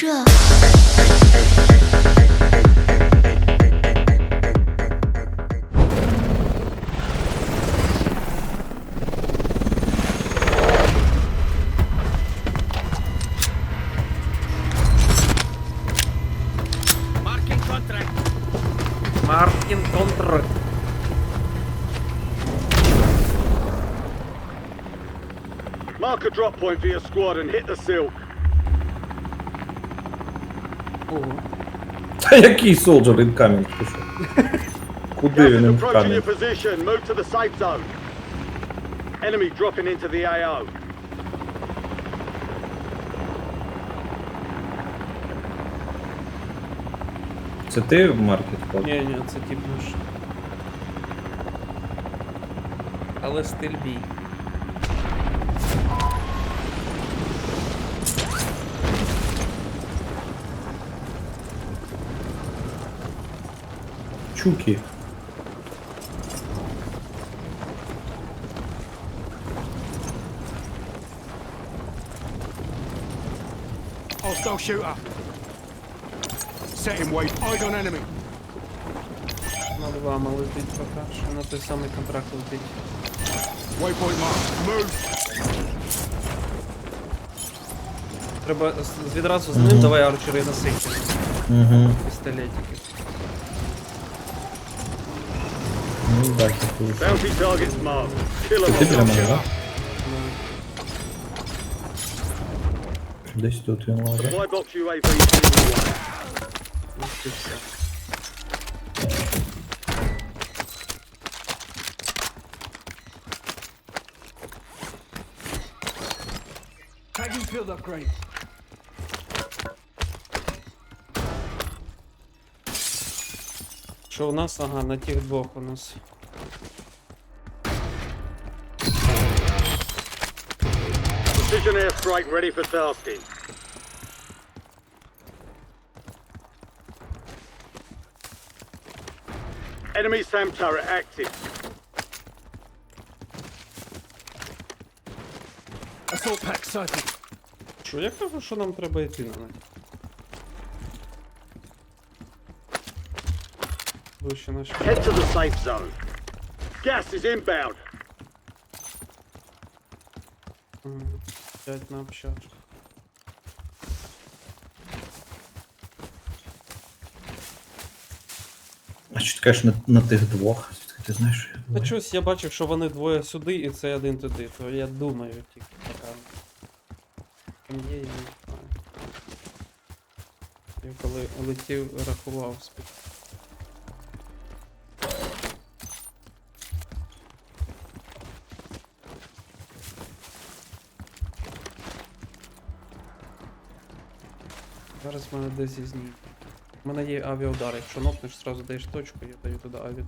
这。Marking contract. Mark a drop point for your squad and hit the silk. Та який солджер incoming? Ти що? Куди він is approaching your incoming? position. Move to the safe zone. Enemy dropping into the AO. Це ти в маркет код? Ні, ні, це тип наш. Але стиль бій. Чуки. Hostile shooter. Setting wave. Eyes on enemy. Над вами летить поки що на той самий контракт летить. Waypoint marked. Move. Треба з- відразу з ним давай арчери насити. Угу. Пістолетики. Ну так, я тут. Bounty targets marked. Kill Це ти біля them. мене, так? Ну, Десь тут він лазить. Supply box UAV is on the way. ось і все. Tagging field upgrade. Що у нас? Ага, на тих двох у нас. Precision airstrike ready for tasking. Enemy SAM turret active. Assault pack sighted. Що, я кажу, що нам треба йти на них. Вище наші. Head to the safe zone. Gas is inbound. Ага, П'ять на общак. А що ти кажеш на, на тих двох? Звідки ти знаєш, що я Та чогось я бачив, що вони двоє сюди і це один туди, то я думаю тільки така. Там є, я не знаю. Я коли летів, рахував спід. Зараз в мене десь із них. У мене є авіаудар, якщо нокнеш, одразу даєш точку, я даю туди авіа.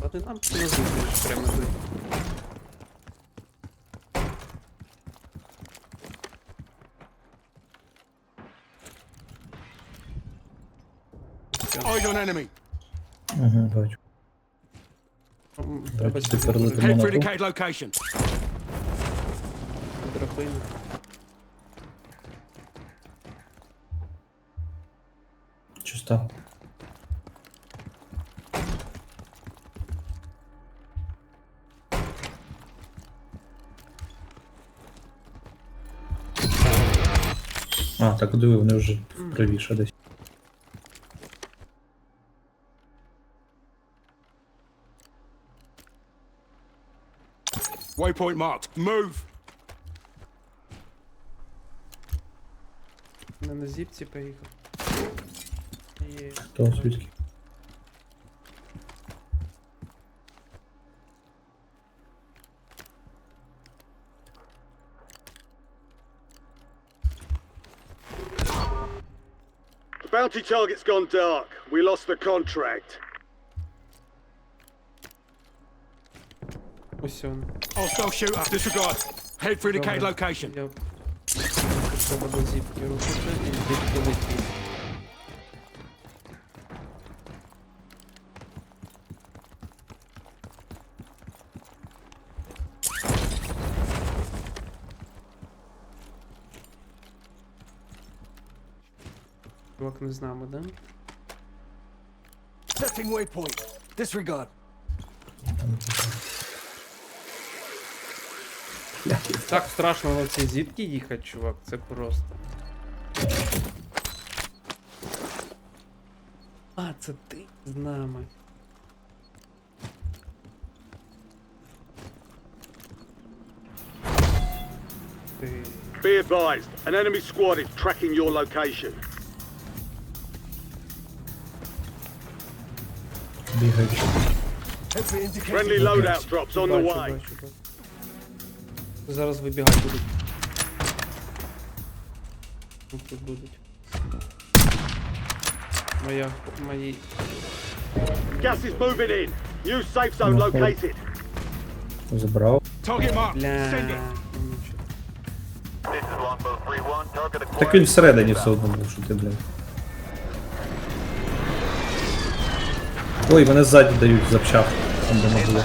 А ти нам не зустріч прямо тут. Угу, бачу. Треба сюди тепер летимо Head на ту. location. драбину. Що? А, так диви, вони вже правіше десь. Waypoint marked. Move. Не на зіпці поїхав. Є. Хто звідки? Bounty target's gone dark. We lost the contract. Ось. Hostile shooter, disregard. Head through the cave location. Я поводу зипки рухнути і Setting waypoint. Disregard. Так страшно на цій зіпки їхати, чувак, це просто. А, це ти з нами. Ти. Be advised, an enemy squad is tracking your location. Бігають. Friendly loadout drops on the Бачу, way. бачу, бачу. Зараз вибігати будуть. Тут будуть. Моя. Мої. Gas is moving in. New safe zone No. located. Забрав. Target mark. Бля. It. нічого. This is Longbow 3-1. Target acquired. Так він всередині все одно був, що ти, блядь. Ой, мене ззаді дають запчав. Там де не було.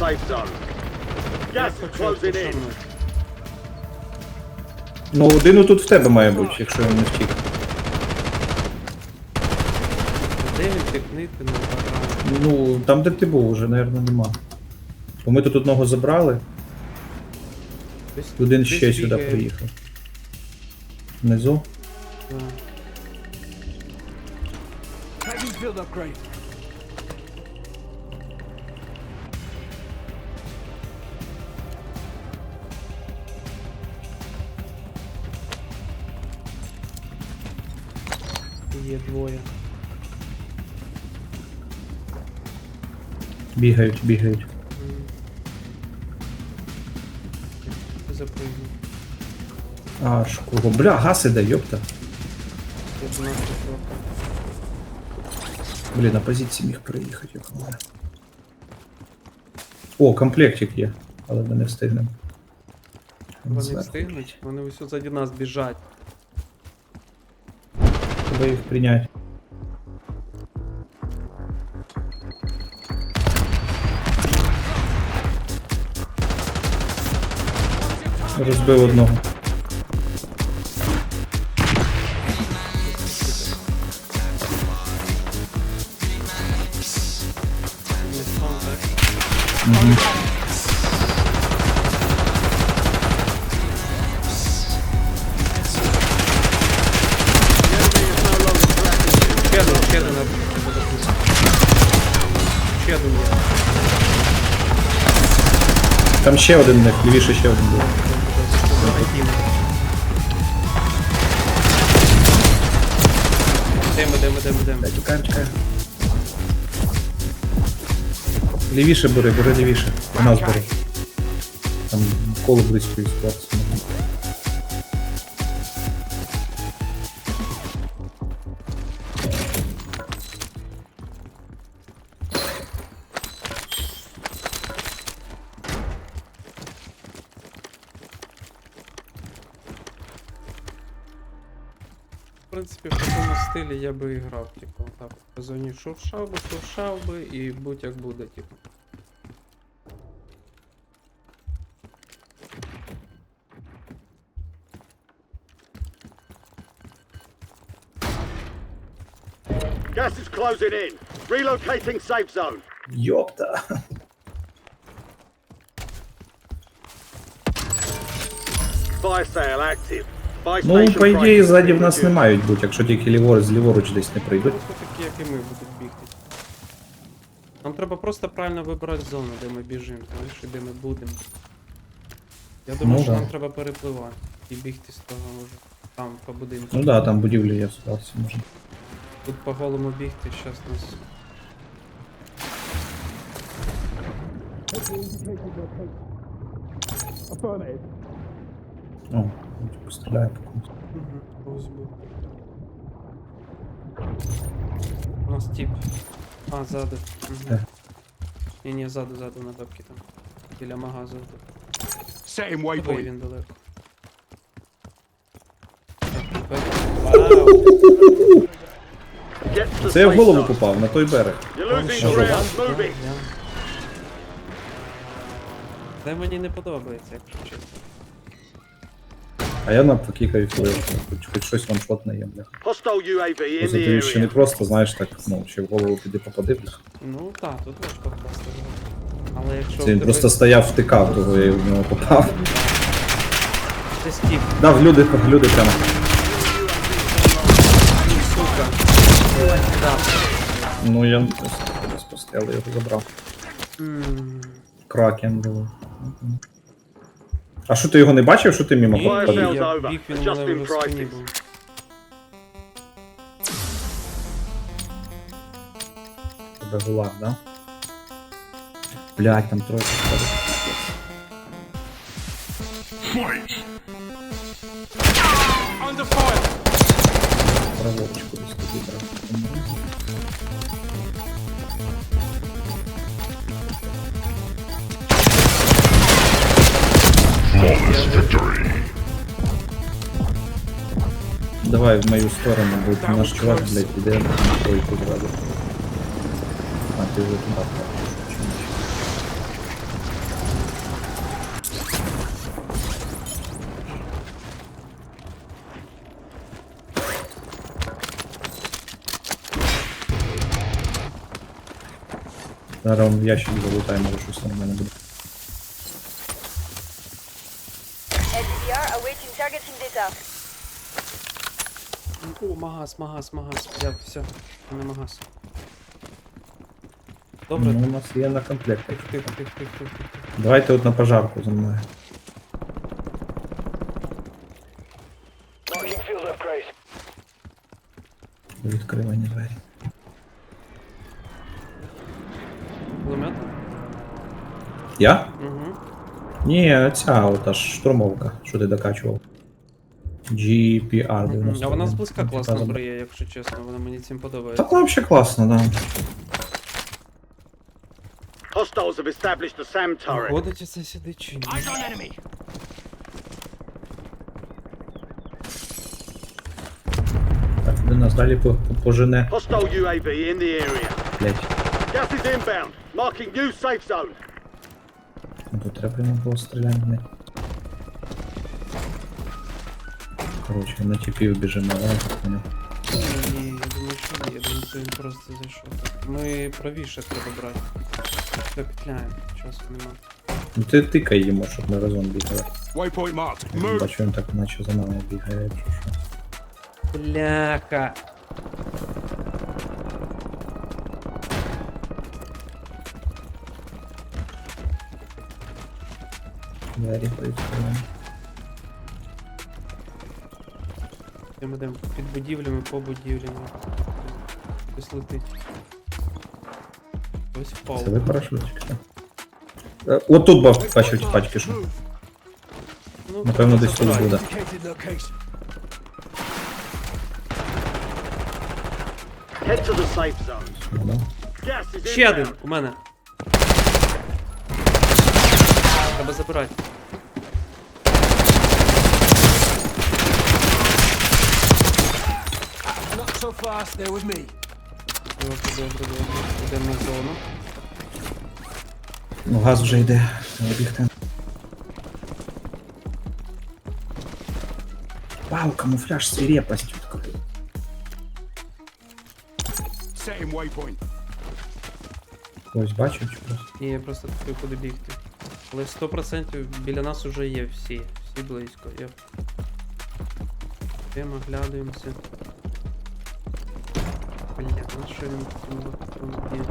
safe zone. Gas is closing in. Ну, один тут в тебе має бути, якщо він не втік. Де він пікнити не вгадаю. Ну, там де ти був, вже, мабуть, нема. Бо ми тут одного забрали, Десь- один десь ще сюди бігає. приїхав. Внизу. Field upgrade. Є двоє. Бігають, бігають. Запрыгну. Аж кого. Бля, газ іде, йопта. Блін, на позиції міг приїхати, йоханула. О, комплектик є, але ми не встигнемо. Вони встигнуть, вони ось ззаді нас біжать. Треба их принять. Розбив одного. Ще один, ще. Ще один є. Там ще один них, лівіше ще один був. Йдемо, йдемо, йдемо, йдемо. Чекаємо, чекаємо. Лівіше бери, бери лівіше. У нас бери. Там коло близько і ситуації. Принципі, в такому стилі я би і грав, типу, так. По зоні шуршав би, шуршав би і будь як буде, типу. Gas is closing in. Relocating safe zone. Йопта. Fire sale active. Ну, по ідеї, ззаді в нас не мають бути, якщо тільки ліворуч з ліворуч десь не прийдуть. Просто такі, як і ми будуть бігти. Нам треба просто правильно вибрати зону, де ми біжимо, знаєш, і де ми будемо. Я думаю, Ну, що да. нам треба перепливати і бігти з того може. Там по будинку. Ну да, там будівлі я спався, можна. Тут по голому бігти, щас нас. О, він типу стріляє по комусь. Угу. У нас тип. А, ззаду. Угу. Де? Ні, ні, ззаду, ззаду на бабки там. Біля магазу. Setting Ой, waypoint. він далеко. Так, тепер- Вау! Get to the Це я в safe голову zone. попав, на той берег. You're losing ground. Move it. Це мені не подобається, якщо чесно. А я навпаки кайфую, хоч, хоч щось ваншотне є, бля. Hostile UAV in Просто ти ще не просто, знаєш, так, ну, ще в голову піди попади. Ну так, тут важко впасти. Але якщо Це він тебе- просто стояв, втикав, того я в нього попав. Це стіп, Дав люди, люди прямо. Ну я просто спустив, його забрав. Кракен був. А що ти його не бачив, що ти мимо Ні, ні, я біг, він мене вже. Тебе гулаг, да? Блять, там тройка ходить. Under fire. Правочку десь туди брав. Давай в мою сторону, будет наш чувак, блядь, іде на тройку зразу. А, ти вже туди впав. Зараз он в ящик залутає, може щось нормально буде. SDR awaiting targeting data. О, магаз, магаз, магаз. Взяв, все. У мене магаз. Добре. Ну, у нас є на комплект. Тих, тих, тих, тих, тих, тих. Давайте от на пожарку за мною. Відкривані двері. Кулемет? Я? Угу. Ні, ця ота ж штурмовка, що ти докачував. GPR 90. А вона зблизька Типа класна заб- зброя, якщо чесно, вона мені цим Та подобається. там взагалі класно, да. Hostiles have established a SAM turret. Ходить це сюди чи ні? Eyes on enemy. Так, де нас далі по- по- пожене. Hostile UAV in the area. Блять. Gas is inbound. Marking new safe zone. Треба йому було стріляти, блядь. Коротше, на тіпів біжимо, я так поняв. Ні, я думаю, що ні, я думаю, що він просто зайшов. Ми правіше треба брати. Все, петляємо, часу нема. Ну ти тикай йому, щоб ми разом бігали. Waypoint marked. Move. бачу, він так наче за нами бігає, якщо що. Бляха. Двері повідкриваємо. Ми йдемо під будівлями, по будівлями. Хтось летить. Ось впав. Це ви парашутик, так? Е, От тут бав, бачив пачки, що. Ну, Напевно, десь тут забирай. буде. Indicated location. Head to the safe zone. Ну, да. Gas is Ще один inbound. у мене. Треба забирати. So fast. They're with me. Добре, добре, добре. Йдемо на зону. Ну, газ вже йде. Треба бігти. Вау, камуфляж свирепость відкрив. Setting waypoint. Ось чи просто? Ні, я просто хотів куди бігти. Але 100% біля нас уже є всі. Всі близько. Я... Йдемо, оглядуємося. Є?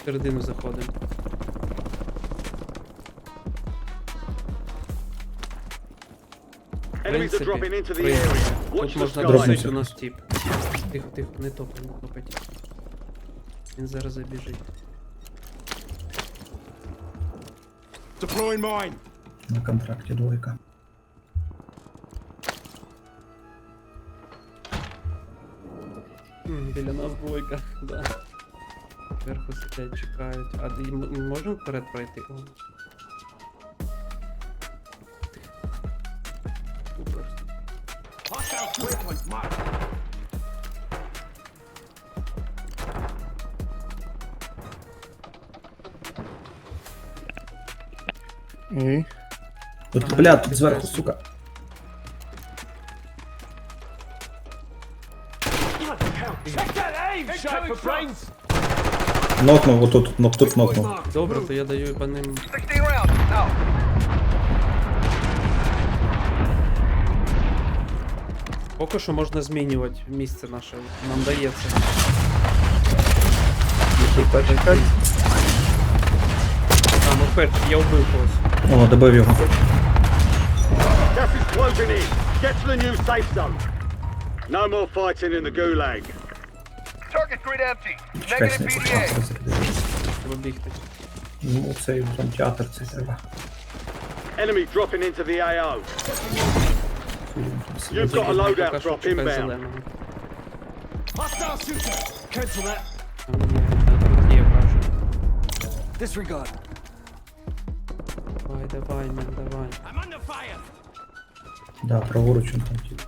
В середину заходимо. В принципі, Тут можна досить у нас тип. Тихо, тихо, не топай, не топай. Він зараз забіжить. На контракті двойка. Біля нас двойка, да. Зверху сидять, чекають. А ми можемо вперед пройти? О. Супер. Marked. Тут, бля, тут зверху, сука. Нокнув, отут, нок, тут нокнув. Добре, то я даю по ним. 16 rounds. Out. Поки що можна змінювати місце наше. Нам дається. А, ну перший, я вбив когось. О, добив його. Gas is closing in. Get to the new safe zone. No more fighting in the gulag. Target grid empty. Чекай, Negative снайпер, PDA. шанс розрядити. Треба бігти. Ну, цей драмтеатр, це треба. Enemy dropping into the AO. You've got a Поки loadout що drop чекай inbound. зеленого. Hostile shooter. Cancel that. Там є, так, тут є, кажу. Disregard. Давай, давай, мен, давай. I'm under fire. Да, праворуч він там тільки.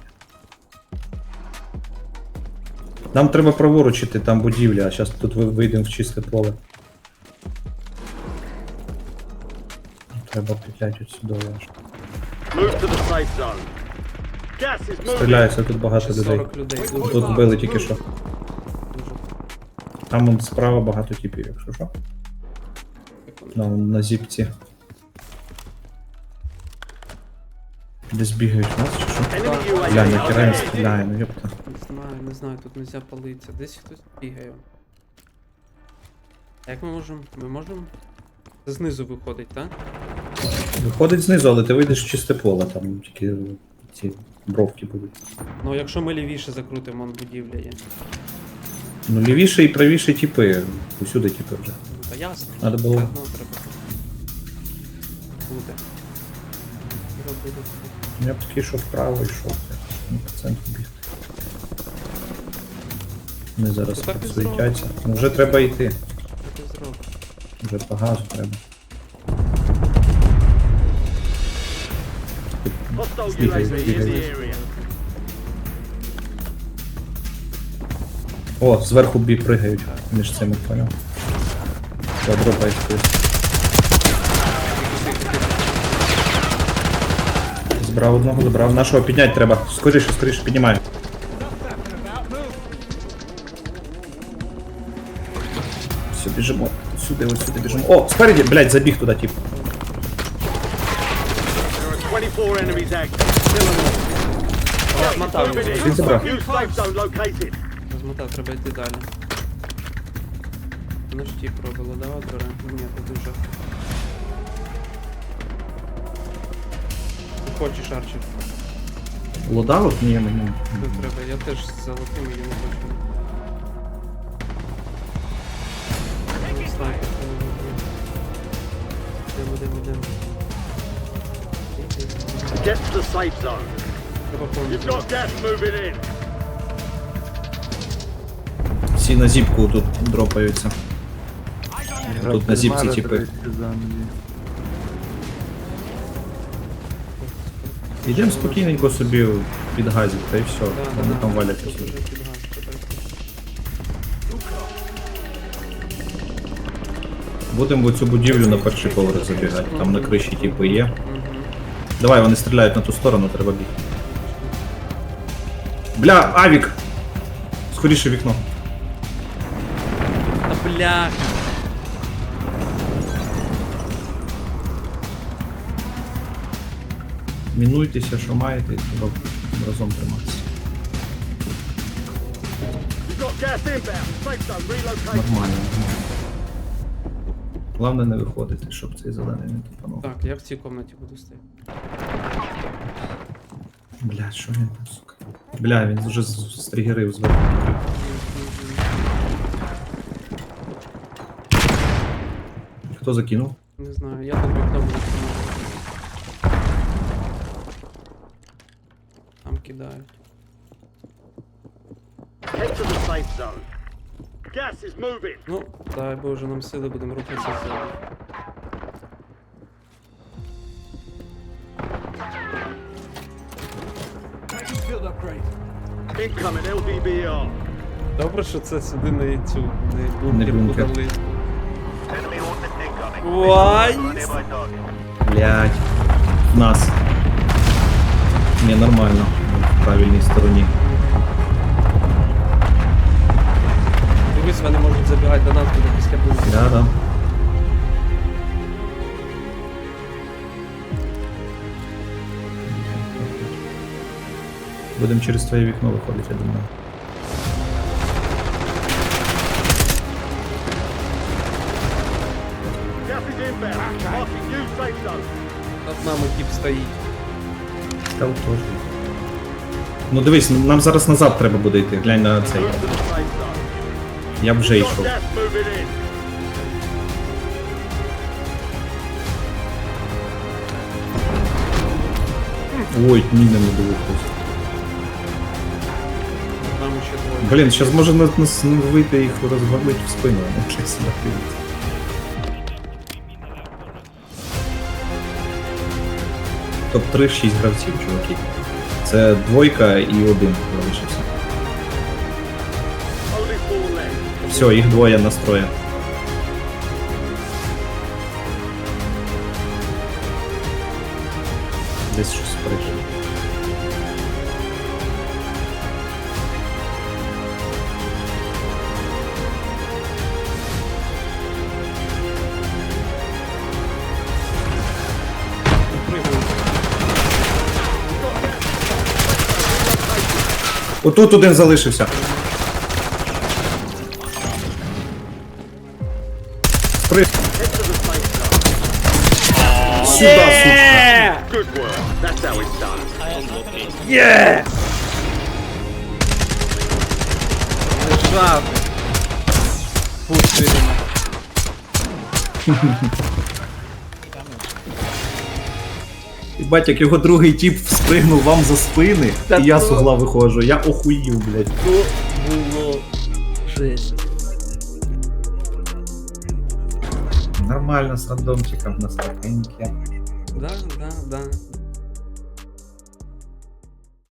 Нам треба праворучити, там будівля, а зараз тут вийдемо в чисте поле. Треба петлять от сюди аж. Move to the safe zone. Gas is moving. Стріляються тут багато людей. 40 людей. Дуже, Тут вбили тільки що. Там справа багато типів, якщо що. На, на зіпці. Десь бігають в нас чи що? Бля, він overhead. стріляє, ну йопта. Не знаю, не знаю, тут нельзя палитися. Десь хтось бігає. Як ми можемо? Ми можемо? Це знизу виходить, так? Виходить знизу, але ти вийдеш в чисте поле, там тільки ці бровки будуть. Ну якщо ми лівіше закрутимо, вон будівля є. Ну, лівіше і правіше типи. Усюди типи вже. Ну та ясно. Надо було- Так, Ну, треба. Буде. Робити. Я б такий, що вправо йшов. По центру бігти. Вони зараз і. Ну вже треба йти. Вже по газу треба. О, зверху бі пригають між цими, поняв. Подробай хтось. Збрав одного, забрав. Нашого підняти треба. Скоріше, скоріше піднімай. Все, біжимо. Сюди, ось сюди біжимо. О, спереді, блядь, забіг туди, тип. There are 24 enemies active. Still alive. Розмотав Він забрав. Розмотав, треба йти далі. Ну ж ті пробило, давай бере. Ні, тут дуже. Хочеш арчер? Лодавок? Ні, мені. Тут треба, я теж з золотим йому хочу. Ну, Снайпер, це не можна. Йдемо, йдемо, йдемо. Get to the safe zone. Треба You've повністю. got gas moving in. Всі на зіпку тут дропаються. Тут на зіпці типи. Йдемо спокійненько собі під газик, та й все. Да, да, Вони да. там валяться Тут собі. вже. Будемо в цю будівлю на перший поверх забігати. Там на криші типи є. Давай, вони стріляють на ту сторону, треба бігти. Бля, авік! Скоріше вікно. Та бляха! Мінуйтеся, що маєте, і треба разом триматися. Нормально. Головне не виходити, щоб цей зелений не тупанув. Так, я в цій кімнаті буду стояти. Бля, що він там, сука? Бля, він вже стригерив зверху. Хто закинув? Не знаю, я там вікно буду moving. Ну, дай Боже, нам сили будемо рухатися ззаду. Добре, що це сюди не цю не Не бункер бункер. подали. Enemy ordnance incoming. Вай! Nearby target. Блять. Нас. Не, нормально. В правильній стороні. Дивись, вони можуть забігати до нас буде після бункера. Да, да. Будемо через твоє вікно виходити, я думаю. Над нами тип стоїть. Став теж. Ну дивись, нам зараз назад треба буде йти. Глянь на цей. Я б вже йшов. Ой, міни не було просто. Блін, зараз може на нас не вийти їх розвалить в спину, а не щось накинути. Топ-3 6 гравців, чуваки. Це двойка і один залишився. Only four left. Все, їх двоє настроє. Десь щось Отут один залишився. Спри... Сюда, сучка. Good work. That's how it's done. Лежав. Пусть видимо. Бать, як його другий тіп встигнув вам за спини, Та і я то- з угла виходжу. Я охуїв, блядь. То було жесть. Нормально з рандомчиком на стаканьке. Да, да, да.